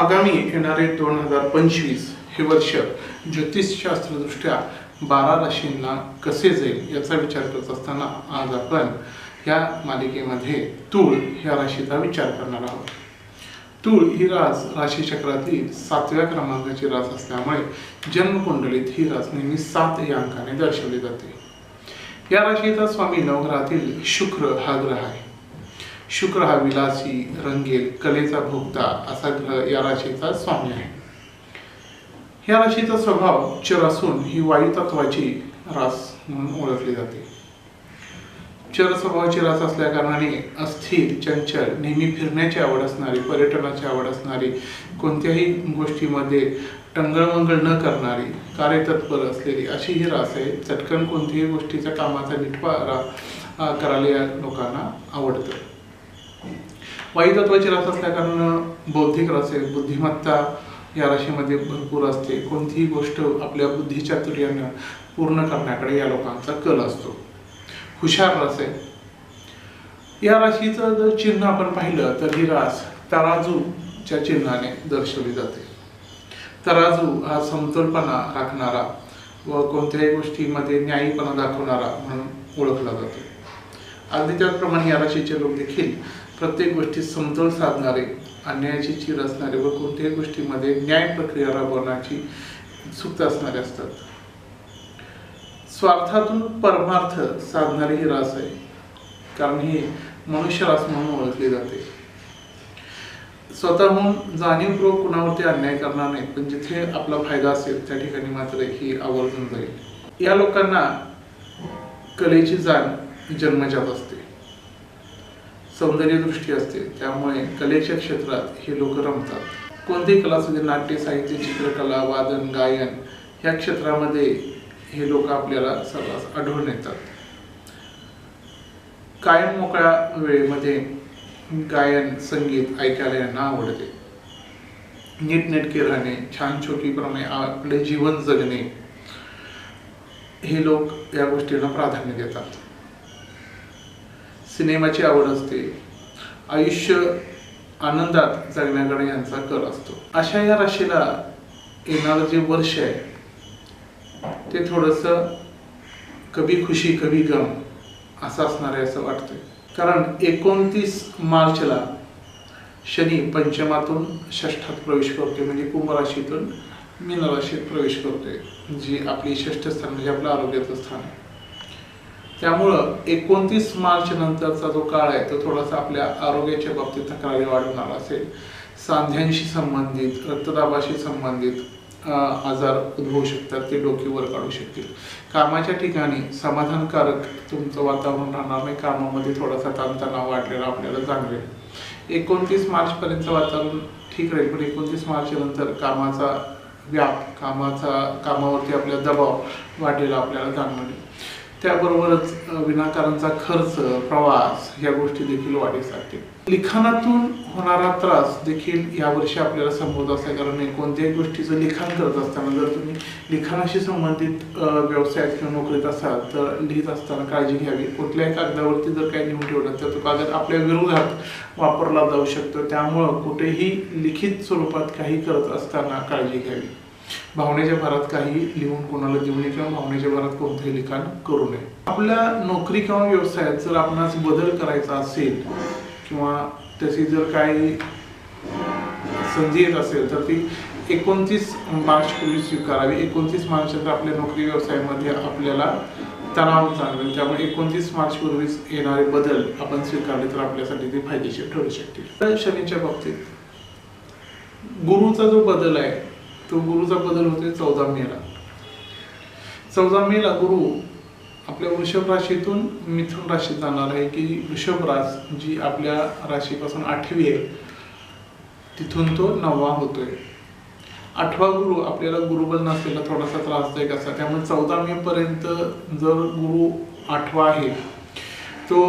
आगामी येणारे दोन हजार पंचवीस हे वर्ष ज्योतिषशास्त्रदृष्ट्या बारा राशींना कसे जाईल याचा विचार करत असताना आज आपण या मालिकेमध्ये तूळ ह्या राशीचा विचार करणार आहोत. तूळ ही रास राशीचक्रातील सातव्या क्रमांकाची रास असल्यामुळे जन्मकुंडलीत ही रास नेहमी सात या अंकाने दर्शवली जाते. या राशीचा स्वामी नवग्रहातील शुक्र हा ग्रह आहे. शुक्र हा विलासी रंगेल कलेचा भोगता असा ग्रह या राशीचा स्वामी आहे. या राशीचा स्वभाव चर असून ही वायू तत्वाची रास म्हणून ओळखली जाते. चर स्वभावाची रास असल्या कारणाने अस्थिर चंचल नेहमी फिरण्याची आवड असणारी पर्यटनाची आवड असणारी कोणत्याही गोष्टीमध्ये टंगळमंगळ न करणारी कार्यतत्पर असलेली अशी ही रास आहे. चटकन कोणत्याही गोष्टीचा कामाचा निठवा करायला या लोकांना आवडतं. वायुतत्वाची रास असल्या कारण? बौद्धिक रस आहे बुद्धिमत्ता या राशीमध्ये भरपूर असते. कोणतीही गोष्ट आपल्या बुद्धीच्या तुर्यानं पूर्ण करण्याकडे या लोकांचा कल असतो. हुशार रास आहे. या राशीचं जर चिन्ह आपण पाहिलं तर ही रास तराजूच्या चिन्हाने दर्शवली जाते. तराजू हा समतोलपणा राखणारा व कोणत्याही गोष्टीमध्ये न्यायीपणा दाखवणारा म्हणून ओळखला जातो. अगदी त्याचप्रमाणे या राशीचे लोक देखील प्रत्येक गोष्टीत समतोल साधणारे अन्यायाची चीर असणारे व कोणत्याही गोष्टीमध्ये न्याय प्रक्रिया राबवण्याची उत्सुकता असणारे असतात. स्वार्थातून परमार्थ साधणारी ही रास आहे कारण ही मनुष्य रास म्हणून ओळखली जाते. स्वतःहून जाणीवपूर्वक कुणावरती अन्याय करणार नाही पण जिथे आपला फायदा असेल त्या ठिकाणी मात्र ही आवर्जून जाईल. या लोकांना कलेची जाण जन्मजात असते. सौंदर्यदृष्टी असते. त्यामुळे कलेच्या क्षेत्रात हे लोक रमतात. कोणतीही कला असू दे नाट्य साहित्य चित्रकला वादन गायन या क्षेत्रामध्ये हे लोक आपल्याला सर्रास आढळून येतात. कायम मोकळ्या वेळेमध्ये गायन संगीत ऐकायला यांना आवडते. नीटनेटके राहणे छान छोटीप्रमाणे आपले जीवन जगणे हे लोक या गोष्टींना प्राधान्य देतात. सिनेमाची आवड असते. आयुष्य आनंदात जगण्याकडे यांचा कल असतो. अशा या राशीला येणारं जे वर्ष आहे ते थोडस कभी खुशी कभी गम असं असणार आहे असं वाटतंय. कारण एकोणतीस मार्चला शनी पंचमातून षष्ठात प्रवेश करतोय म्हणजे कुंभ राशीतून मीन राशीत प्रवेश करतोय जी आपली षष्ठ स्थान म्हणजे आपलं आरोग्याचं स्थान आहे. त्यामुळं एकोणतीस मार्च नंतरचा जो काळ आहे तो थोडासा आपल्या आरोग्याच्या बाबतीत तक्रारी वाढवणारा असेल. सांध्यांशी संबंधित रक्तदाबाशी संबंधित आजार उद्भवू शकतात ते डोकीवर काढू शकतील. कामाच्या ठिकाणी समाधानकारक तुमचं वातावरण राहणार नाही कामामध्ये थोडासा ताणतणाव वाढलेला आपल्याला जाणवेल. एकोणतीस मार्चपर्यंत वातावरण ठीक राहील पण एकोणतीस मार्च नंतर कामाचा व्याप कामाचा कामावरती आपला दबाव वाढलेला आपल्याला जाणवेल. त्याबरोबरच विनाकारांचा खर्च प्रवास या गोष्टी देखील वाढीस लागतील. लिखाणातून होणारा त्रास देखील यावर्षी आपल्याला संबोध असल्या कारण कोणत्याही गोष्टीचं लिखाण करत असताना जर तुम्ही लिखाणाशी संबंधित व्यवसायात किंवा नोकरीत असाल तर लिहित असताना काळजी घ्यावी. कुठल्याही कागदावरती जर काही लिहून ठेवलं तर तो कागद आपल्या विरोधात वापरला जाऊ शकतो. त्यामुळं कुठेही लिखित स्वरूपात काही करत असताना काळजी घ्यावी. भावनेच्या भरात काही लिहून कोणाला देऊ नये किंवा भावनेच्या भरात कोणतेही लिखाण करू नये. आपल्या नोकरी किंवा व्यवसायात जर आपणास बदल करायचा असेल किंवा त्याची जर काही संधी येत असेल तर ती एकोणतीस मार्च पूर्वी स्वीकारावी. एकोणतीस मार्च नंतर आपल्या नोकरी व्यवसायामध्ये आपल्याला तणाव जाणवेल. त्यामुळे एकोणतीस मार्च पूर्वीच येणारे बदल आपण स्वीकारले तर आपल्यासाठी ते फायदेशीर ठरू शकतील. तर शनीच्या बाबतीत गुरुचा जो बदल आहे तो गुरुचा बदल होते चौदा मेला चौदा मेला गुरु आपल्या वृषभ राशीतून मिथुन राशीत जाणार आहे की वृषभ रास जी आपल्या राशीपासून आठवी आहे तिथून तो नववा होतोय. आठवा गुरु आपल्याला गुरुबल नसलेला थोडासा त्रासदायक असा. त्यामुळे चौदा मे पर्यंत जर गुरु आठवा आहे तो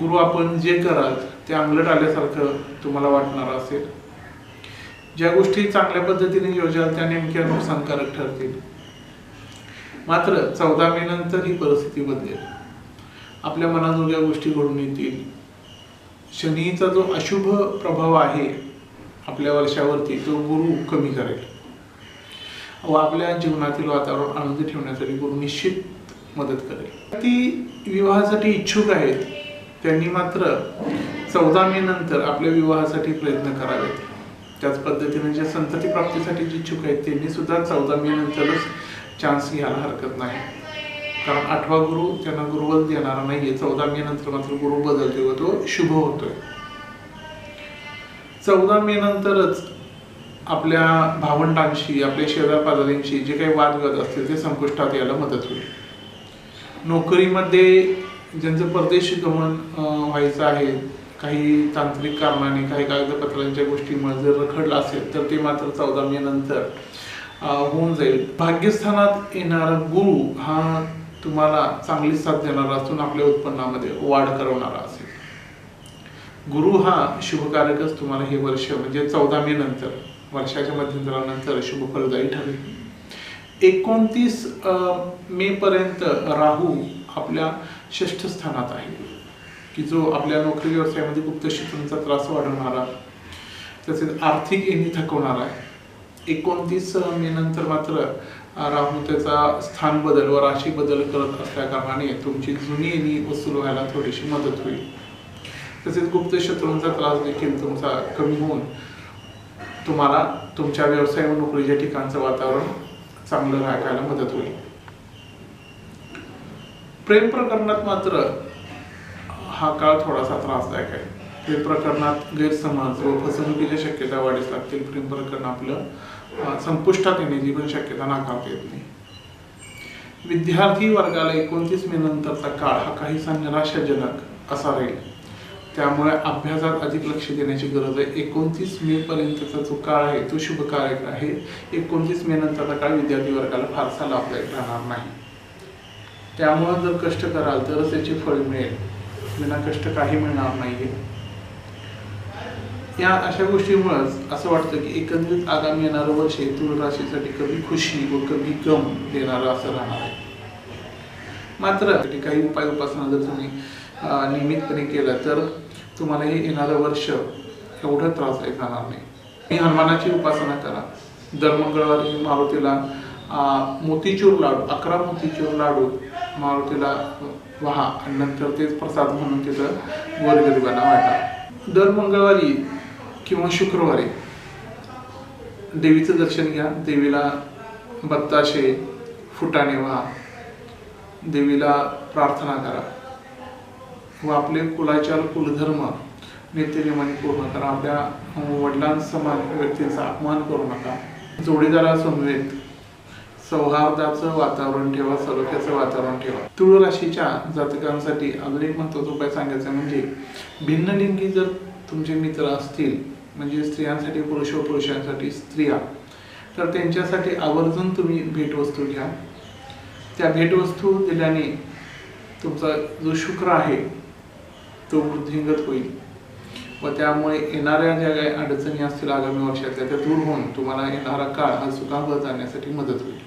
गुरु आपण जे कराल ते अंगलट आल्यासारखं तुम्हाला वाटणार असेल. ज्या गोष्टी चांगल्या पद्धतीने योजाल त्या नेमक्या नुकसानकारक ठरतील. मात्र चौदा मे नंतर ही परिस्थिती बदलेल. आपल्या मनाजोग्या गोष्टी घडून येतील शनीचा जो अशुभ प्रभाव आहे आपल्या वर्षावरती तो गुरु कमी करेल. व आपल्या जीवनातील वातावरण आनंदी ठेवण्यासाठी गुरु निश्चित मदत करेल. ती विवाहासाठी इच्छुक आहेत त्यांनी मात्र चौदा मे नंतर आपल्या विवाहासाठी प्रयत्न करावेत. त्याच पद्धतीने जे संतती प्राप्तीसाठी जे इच्छुक आहेत त्यांनी सुद्धा चौदा मे नंतरच चान्स घ्यायला हरकत नाही. कारण आठवा गुरु त्यांना गुरुबल देणारा नाहीये चौदा मे नंतर मात्र गुरु बदलतो व तो शुभ होतोय. चौदा मे नंतरच आपल्या भावंडांशी आपल्या शेजार पाजारींशी जे काही वादविवाद असतील ते संपुष्टात यायला मदत होईल. नोकरीमध्ये ज्यांचं परदेशी गमन व्हायचं आहे काही तांत्रिक कारणाने काही कागदपत्रांच्या गोष्टीमुळे जर रखडलं असेल तर ते मात्र चौदा मे नंतर होऊन जाईल. भाग्यस्थानात येणारा गुरु हा तुम्हाला चांगली साथ देणारा असून आपल्या उत्पन्नामध्ये वाढ करवणारा असेल. गुरु हा शुभकारकच तुम्हाला हे वर्ष म्हणजे चौदा मे नंतर वर्षाच्या मध्यंतरानंतर शुभ फलदायी ठरेल. एकोणतीस मे पर्यंत राहू आपल्या षष्ठ स्थानात आहे की जो आपल्या नोकरी व्यवसायामध्ये गुप्त शिक्षणाचा त्रास वाढवणारा तसेच आर्थिक येणी थकवणार आहे. एकोणतीस मे नंतर मात्र राहू त्याचा स्थान बदल व राशी बदल करत असल्या कारणाने तुमची जुनी येणी वसूल व्हायला थोडीशी मदत होईल. तसेच गुप्त शत्रूंचा त्रास देखील तुमचा कमी होऊन तुम्हाला तुमच्या व्यवसाय व नोकरीच्या ठिकाणचं वातावरण चांगलं राखायला मदत होईल. प्रेम प्रकरणात मात्र हा काळ थोडासा त्रासदायक आहे. प्रेम प्रकरणात गैरसमज व फसवणुकीच्या शक्यता वाढीस लागतील. प्रेम प्रकरण आपलं संपुष्टात येण्याची पण शक्यता नाकारता येत नाही. विद्यार्थी वर्गाला एकोणतीस मे नंतरचा काळ हा काहीसा निराशाजनक असा राहील. त्यामुळे अभ्यासात अधिक लक्ष देण्याची गरज आहे. एकोणतीस मे पर्यंतचा जो काळ आहे तो शुभकारक आहे. एकोणतीस मे नंतरचा काळ विद्यार्थी वर्गाला फारसा लाभदायक राहणार नाही. त्यामुळे जर कष्ट कराल तरच त्याचे फळ मिळेल. विना कष्ट काही मिळणार नाहीये. या अशा गोष्टीमुळेच असं वाटतं की एकंदरीत आगामी येणारं वर्ष हे तुळ राशीसाठी कमी खुशी व कमी गम देणारं असं राहणार आहे. मात्र काही उपाय उपासना जर तुम्ही नियमितपणे केला तर तुम्हाला हे येणारं वर्ष एवढं त्रासदायक राहणार नाही. मी हनुमानाची उपासना करा. दर मंगळवारी मारुतीला मोतीचूर लाडू अकरा मोतीचूर लाडू मारुतीला व्हा आणि नंतर तेच प्रसाद म्हणून तिथं गोरगरिबांना वाटा. दर मंगळवारी किंवा शुक्रवारी देवीचं दर्शन घ्या. देवीला बत्ताशे फुटाणे व्हा. देवीला प्रार्थना करा. व आपले कुलाचार कुलधर्म नित्यनियमाने पूर्ण करा आपल्या वडिलांसमान व्यक्तींचा अपमान करू नका. जोडीदारासमवेत सौहार्दाचं वातावरण ठेवा सलोख्याचं वातावरण ठेवा. तुळ राशीच्या जातकांसाठी अजून एक महत्त्वाचा उपाय सांगायचा म्हणजे भिन्न लिंगी जर तुमचे मित्र असतील म्हणजे स्त्रियांसाठी पुरुष व पुरुषांसाठी स्त्रिया तर त्यांच्यासाठी आवर्जून तुम्ही भेटवस्तू घ्या. त्या भेटवस्तू दिल्याने तुमचा जो शुक्र आहे तो वृद्धिंगत होईल. व त्यामुळे येणाऱ्या ज्या काही अडचणी असतील आगामी वर्षातल्या त्या दूर होऊन तुम्हाला येणारा काळ हा सुखावह जाण्यासाठी मदत होईल.